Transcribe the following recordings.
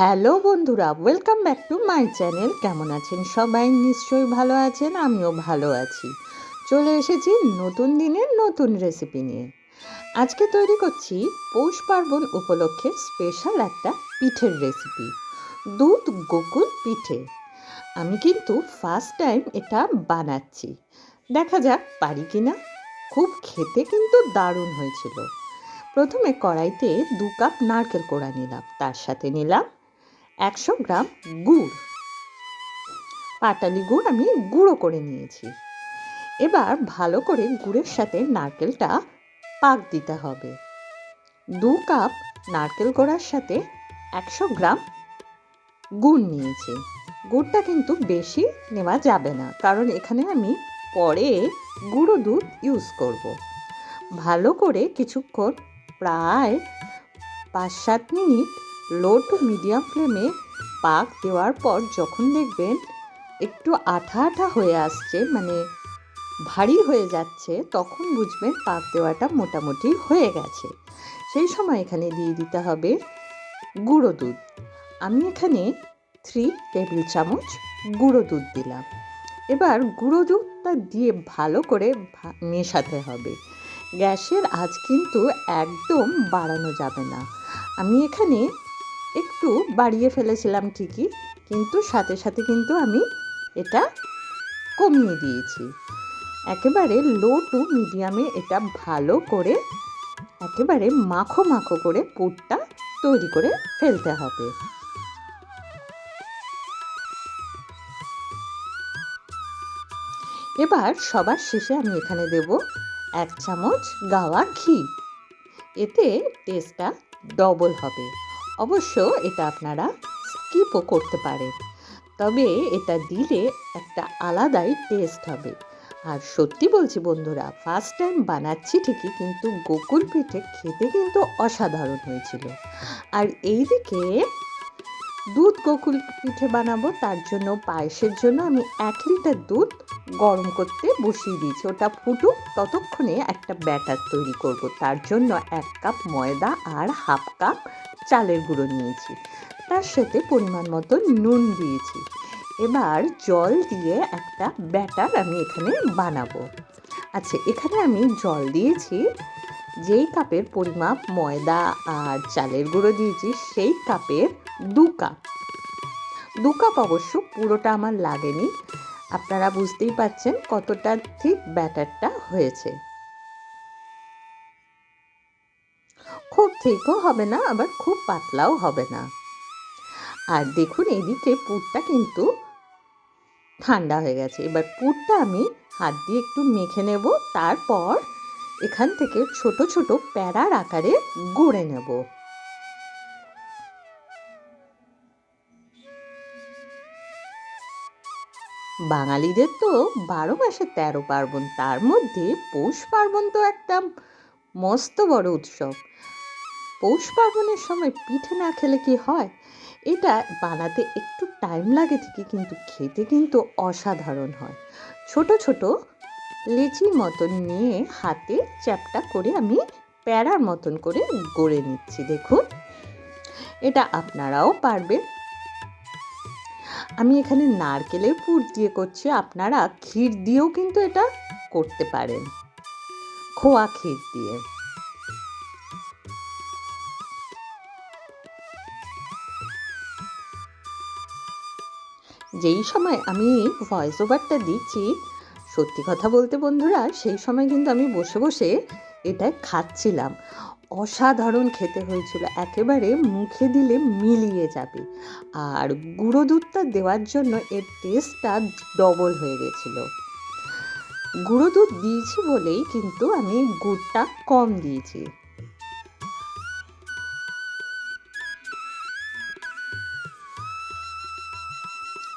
Hello বন্ধুরা welcome back to my channel কেমন আছেন সবাই? নিশ্চয়ই ভালো আছেন, আমিও ভালো আছি। চলে এসেছি নতুন দিনের নতুন রেসিপি নিয়ে। আজকে তৈরি করছি পৌষ পার্বণ উপলক্ষে স্পেশাল একটা পিঠের রেসিপি দুধ গোকুল পিঠে। আমি কিন্তু ফার্স্ট টাইম এটা বানাচ্ছি। দেখা যাক পারি কি না খুব খেতে কিন্তু দারুণ হয়েছিল। প্রথমে কড়াইতে দু কাপ নারকেল কোড়া নিলাম, তার সাথে নিলাম একশো গ্রাম গুড়। পাটালি গুড় আমি গুঁড়ো করে নিয়েছি। এবার ভালো করে গুড়ের সাথে নারকেলটা পাক দিতে হবে। দু কাপ নারকেল গোড়ার সাথে একশো গ্রাম গুড় নিয়েছি। গুড়টা কিন্তু বেশি নেওয়া যাবে না, কারণ এখানে আমি পরে গুঁড়ো দুধ ইউজ করব। ভালো করে কিছুক্ষণ প্রায় পাঁচ সাত মিনিট লো টু মিডিয়াম ফ্লেমে পাক দেওয়ার পর যখন দেখবেন একটু আঠা আঠা হয়ে আসছে মানে ভারী হয়ে যাচ্ছে, তখন বুঝবেন পাক দেওয়াটা মোটামুটি হয়ে গেছে। সেই সময় এখানে দিয়ে দিতে হবে গুঁড়ো দুধ। আমি এখানে থ্রি টেবিল চামচ গুঁড়ো দুধ দিলাম। এবার গুঁড়ো দুধটা দিয়ে ভালো করে মেশাতে হবে। গ্যাসের আজ কিন্তু একদম বাড়ানো যাবে না। আমি এখানে একটু বাড়িয়ে ফেলেছিলাম ঠিকই, কিন্তু সাথে সাথে কিন্তু আমি এটা কমিয়ে দিয়েছি। একেবারে লো টু মিডিয়ামে এটা ভালো করে, একেবারে মাখো মাখো করে পুরটা তৈরি করে ফেলতে হবে। এবার সবার শেষে আমি এখানে দেব এক চামচ গাওয়া ঘি। এতে টেস্টটা ডবল হবে। অবশ্য এটা আপনারা স্কিপও করতে পারেন। তবে এটা দিলে একটা আলাদাই টেস্ট হবে। আর সত্যি বলছি বন্ধুরা ফার্স্ট টাইম বানাচ্ছি ঠিকই, কিন্তু গোকুল পিঠে খেতে কিন্তু অসাধারণ হয়েছিল। আর এইদিকে দুধ গোকুল পিঠে বানাবো, তার জন্য পায়েসের জন্য আমি এক লিটার দুধ গরম করতে বসিয়ে দিয়েছি। ওটা ফুটুক, ততক্ষণে একটা ব্যাটার তৈরি করব। তার জন্য এক কাপ ময়দা আর হাফ কাপ চালের গুঁড়ো নিয়েছি। তার সাথে পরিমাণ মতো নুন দিয়েছি। এবার জল দিয়ে একটা ব্যাটার আমি এখানে বানাবো। আচ্ছা এখানে আমি জল দিয়েছি। যেই কাপের পরিমাপ ময়দা আর চালের গুঁড়ো দিয়েছি, সেই কাপের দু কাপ। দু কাপ অবশ্য পুরোটা আমার লাগেনি। আপনারা বুঝতেই পাচ্ছেন কতটা ঠিক ব্যাটারটা হয়েছে। খুব ঠিকও হবে না, আবার খুব পাতলাও হবে না। আর দেখুন, এদিকে পুরটা কিন্তু ঠান্ডা হয়ে গেছে। এবার পুরটা আমি হাত দিয়ে একটু মেখে নেব, তারপর এখান থেকে ছোট ছোট প্যারার আকারে গড়ে নেব। বাঙালিদের তো বারো মাসে তেরো পার্বণ, তার মধ্যে পৌষ পার্বণ তো একটা মস্ত বড় উৎসব। পৌষ পার্বণের সময় পিঠে না খেলে কি হয়? এটা বানাতে একটু টাইম লাগে ঠিকই, কিন্তু খেতে কিন্তু অসাধারণ হয়। ছোট ছোট লেচির মতন নিয়ে হাতে চ্যাপটা করে আমি প্যারার মতন করে গড়ে নিচ্ছি, দেখুন। এটা আপনারাও পারবেন। আমি এখানে নারকেলের পুর দিয়ে করছি, আপনারা ক্ষীর দিয়েও কিন্তু এটা করতে পারেন। খোয়া ক্ষীর দিয়ে। যেই সময় আমি ভয়েস ওভারটা দিচ্ছি, সত্যি কথা বলতে বন্ধুরা, সেই সময় কিন্তু আমি বসে বসে এটা খাচ্ছিলাম। অসাধারণ খেতে হয়েছিল, একেবারে মুখে দিলে মিলিয়ে যাবে। আর গুঁড়ো দুধটা দেওয়ার জন্য এর টেস্টটা ডবল হয়ে গেছিল। গুঁড়ো দুধ দিয়েছি বলেই কিন্তু আমি গুড়টা কম দিয়েছি।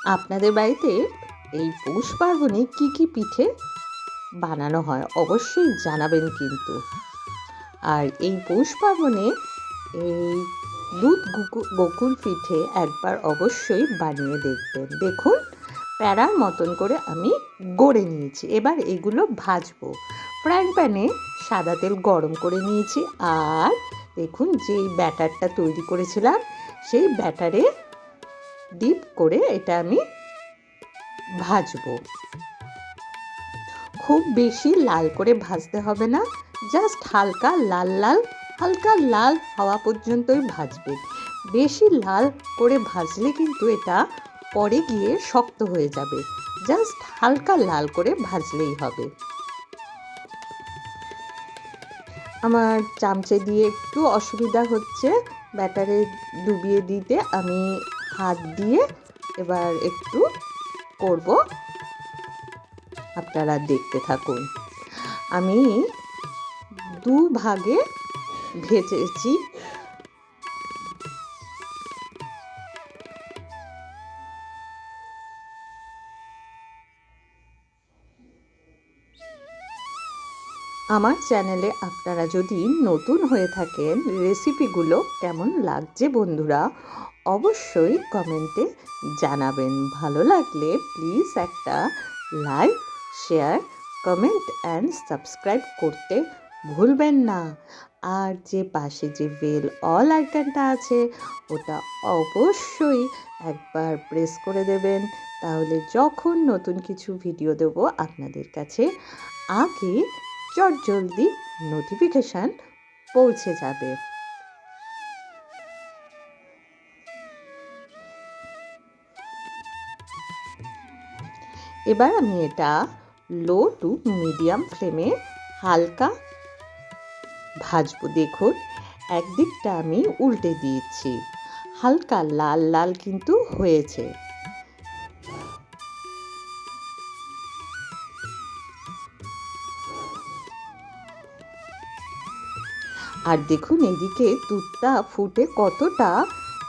আপনাদের বাড়িতে এই পৌষ পার্বণে কী কী পিঠে বানানো হয় অবশ্যই জানাবেন কিন্তু। আর এই পৌষ পার্বণে এই দুধ গোকুল পিঠে একবার অবশ্যই বানিয়ে দেখবেন। দেখুন, প্যারার মতন করে আমি গড়ে নিয়েছি। এবার এগুলো ভাজবো। ফ্রাইং প্যানে সাদা তেল গরম করে নিয়েছি। আর দেখুন, যেই ব্যাটারটা তৈরি করেছিলাম, সেই ব্যাটারে ডিপ করে এটা আমি ভাজবো। খুব বেশি লাল করে ভাজতে হবে না জাস্ট হালকা লাল লাল, হালকা লাল হওয়া পর্যন্তই ভাজবে। বেশি লাল করে ভাজলে কিন্তু এটা পরে গিয়ে শক্ত হয়ে যাবে জাস্ট হালকা লাল করে ভাজলেই হবে। আমার চামচে দিয়ে একটু অসুবিধা হচ্ছে, ব্যাটারে ডুবিয়ে দিতে আমি হাত দিয়ে এবার একটু করব। আপনারা দেখতে থাকুন। আমি দু ভাগে ভেজেছি। আমার চ্যানেলে আপনারা যদি নতুন হয়ে থাকেন, রেসিপিগুলো কেমন লাগছে বন্ধুরা? অবশ্যই কমেন্টে জানাবেন। ভালো লাগলে প্লিজ একটা like share comment and subscribe করতে ভুলবেন না। আর যে পাশে যে বেল অল আইকনটা আছে, ওটা অবশ্যই একবার প্রেস করে দেবেন। তাহলে যখন নতুন কিছু ভিডিও দেব আপনাদের কাছে, আগে চট জলদি নোটিফিকেশান পৌঁছে যাবে। এবার আমি এটা লো টু মিডিয়াম ফ্লেমে হালকা ভাজবো। দেখুন, একদিকটা আমি উল্টে দিয়েছি। হালকা লাল লাল কিন্তু হয়েছে। আর দেখুন, এদিকে দুধটা ফুটে কতটা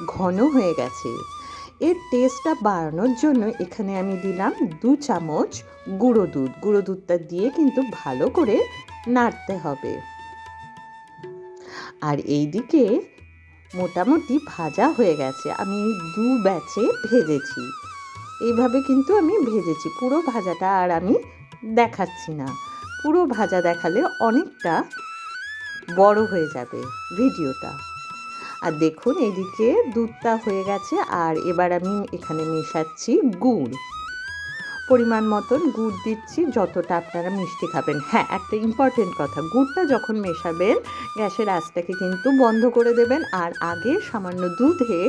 ঘন হয়ে গেছে। এর টেস্টটা বাড়ানোর জন্য এখানে আমি দিলাম দু চামচ গুঁড়ো দুধ। গুঁড়ো দুধটা দিয়ে কিন্তু ভালো করে নাড়তে হবে। আর এই দিকে মোটামুটি ভাজা হয়ে গেছে। আমি দু ব্যাচে ভেজেছি। এইভাবে কিন্তু আমি ভেজেছি। পুরো ভাজাটা আর আমি দেখাচ্ছি না। পুরো ভাজা দেখালে অনেকটা বড় হয়ে যাবে ভিডিওটা। আর দেখুন এদিকে দুধটা হয়ে গেছে আর এবার আমি এখানে মেশাচ্ছি গুড়। পরিমাণ মতন গুড় দিচ্ছি যতটা আপনারা মিষ্টি খাবেন। হ্যাঁ একটা ইম্পর্টেন্ট কথা, গুড়টা যখন মেশাবেন, গ্যাসের আঁচটাকে কিন্তু বন্ধ করে দেবেন আর আগে সামান্য দুধে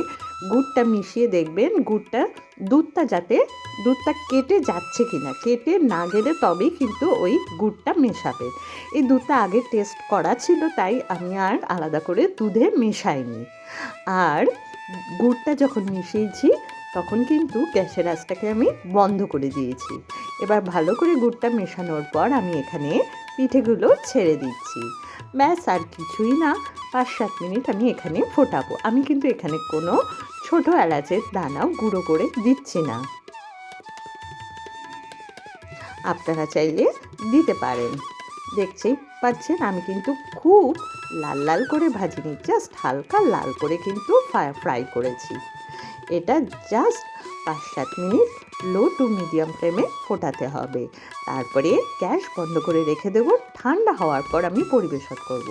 গুড়টা মিশিয়ে দেখবেন, গুড়টা দুধটা যাতে, দুধটা কেটে যাচ্ছে কি না কেটে না গেলে তবেই কিন্তু ওই গুড়টা মেশাবেন। এই দুধটা আগে টেস্ট করা ছিল, তাই আমি আর আলাদা করে দুধে মেশাইনি। আর গুড়টা যখন মিশিয়েছি তখন কিন্তু গ্যাসের আঁচটাকে আমি বন্ধ করে দিয়েছি। এবার ভালো করে গুড়টা মেশানোর পর আমি এখানে পিঠেগুলো ছেড়ে দিচ্ছি। ব্যাস, আর কিছুই না। পাঁচ সাত মিনিট আমি এখানে ফোটাবো। আমি কিন্তু এখানে কোনো ছোট এলাচের দানাও গুঁড়ো করে দিচ্ছি না। আপনারা চাইলে দিতে পারেন। দেখছেই পাচ্ছেন? আমি কিন্তু খুব লাল লাল করে ভাজিনি জাস্ট হালকা লাল করে কিন্তু ফ্রাই করেছি। এটা জাস্ট পাঁচ সাত মিনিট লো টু মিডিয়াম ফ্লেমে ফোটাতে হবে। তারপরে গ্যাস বন্ধ করে রেখে দেবো। ঠান্ডা হওয়ার পর আমি পরিবেশন করব।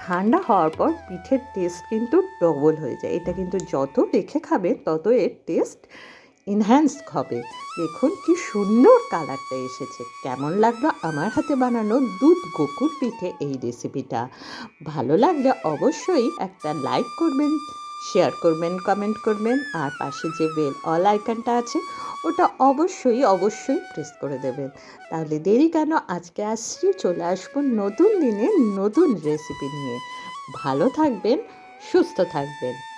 ঠান্ডা হওয়ার পর পিঠের টেস্ট কিন্তু ডবল হয়ে যায়। এটা কিন্তু যত রেখে খাবে, তত এর টেস্ট ইনহ্যান্স হবে। দেখুন কি সুন্দর কালারটা এসেছে। কেমন লাগল আমার হাতে বানানো দুধ গোকুর পিঠে এই রেসিপিটা ভালো লাগলে অবশ্যই একটা লাইক করবেন। শেয়ার করবেন কমেন্ট করবেন, আর পাশে যে বেল অল আইকনটা আছে, ওটা অবশ্যই অবশ্যই প্রেস করে দেবেন। তাহলে দেরি কেন? আজকে আসছি, চলে আসব নতুন দিনে নতুন রেসিপি নিয়ে। ভালো থাকবেন, সুস্থ থাকবেন।